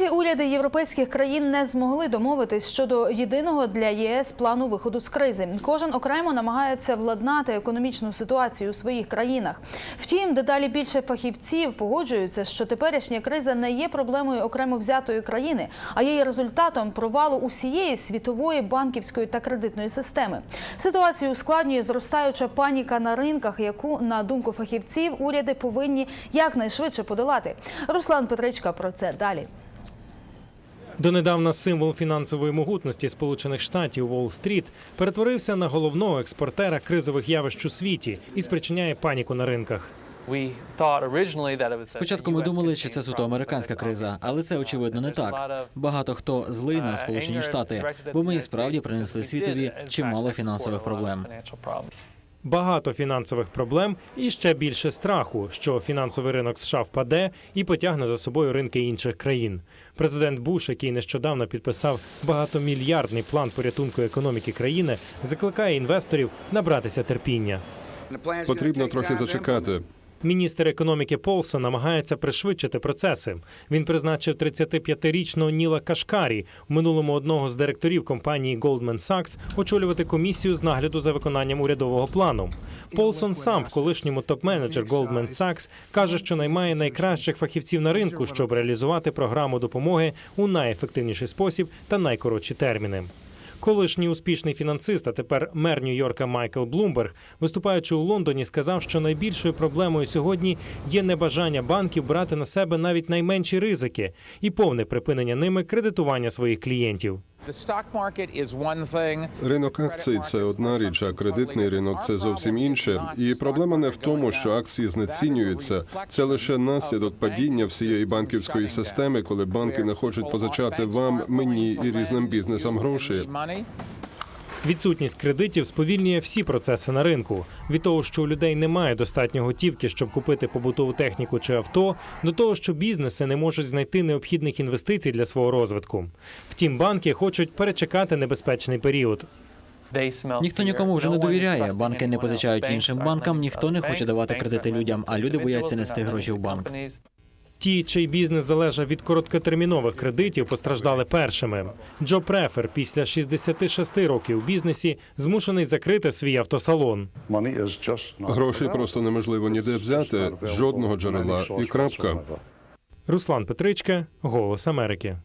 Поки уряди європейських країн не змогли домовитись щодо єдиного для ЄС плану виходу з кризи, кожен окремо намагається владнати економічну ситуацію у своїх країнах. Втім, дедалі більше фахівців погоджуються, що теперішня криза не є проблемою окремо взятої країни, а є результатом провалу усієї світової банківської та кредитної системи. Ситуацію ускладнює зростаюча паніка на ринках, яку, на думку фахівців, уряди повинні якнайшвидше подолати. Руслан Петричка про це далі. Донедавна символ фінансової могутності Сполучених Штатів Уолл-стріт перетворився на головного експортера кризових явищ у світі і спричиняє паніку на ринках. Спочатку ми думали, що це суто американська криза, але це очевидно не так. Багато хто злий на Сполучені Штати, бо ми і справді принесли світові чимало фінансових проблем. Багато фінансових проблем і ще більше страху, що фінансовий ринок США впаде і потягне за собою ринки інших країн. Президент Буш, який нещодавно підписав багатомільярдний план порятунку економіки країни, закликає інвесторів набратися терпіння. Потрібно трохи зачекати. Міністр економіки Полсон намагається пришвидшити процеси. Він призначив 35-річного Ніла Кашкарі, в минулому одного з директорів компанії Goldman Sachs, очолювати комісію з нагляду за виконанням урядового плану. Полсон сам, в колишньому топ-менеджер Goldman Sachs, каже, що наймає найкращих фахівців на ринку, щоб реалізувати програму допомоги у найефективніший спосіб та найкоротші терміни. Колишній успішний фінансист, а тепер мер Нью-Йорка Майкл Блумберг, виступаючи у Лондоні, сказав, що найбільшою проблемою сьогодні є небажання банків брати на себе навіть найменші ризики і повне припинення ними кредитування своїх клієнтів. Ринок акцій це одна річ, а кредитний ринок це зовсім інше. І проблема не в тому, що акції знецінюються. Це лише наслідок падіння всієї банківської системи, коли банки не хочуть позичати вам, мені і різним бізнесам гроші. Відсутність кредитів сповільнює всі процеси на ринку. Від того, що у людей немає достатньо готівки, щоб купити побутову техніку чи авто, до того, що бізнеси не можуть знайти необхідних інвестицій для свого розвитку. Втім, банки хочуть перечекати небезпечний період. Ніхто нікому вже не довіряє. Банки не позичають іншим банкам, ніхто не хоче давати кредити людям, а люди бояться нести гроші в банк. Ті, чий бізнес залежав від короткотермінових кредитів, постраждали першими. Джо Префер після 66 років у бізнесі змушений закрити свій автосалон. Грошей просто неможливо ніде взяти, жодного джерела і крапка. Руслан Петричка, Голос Америки.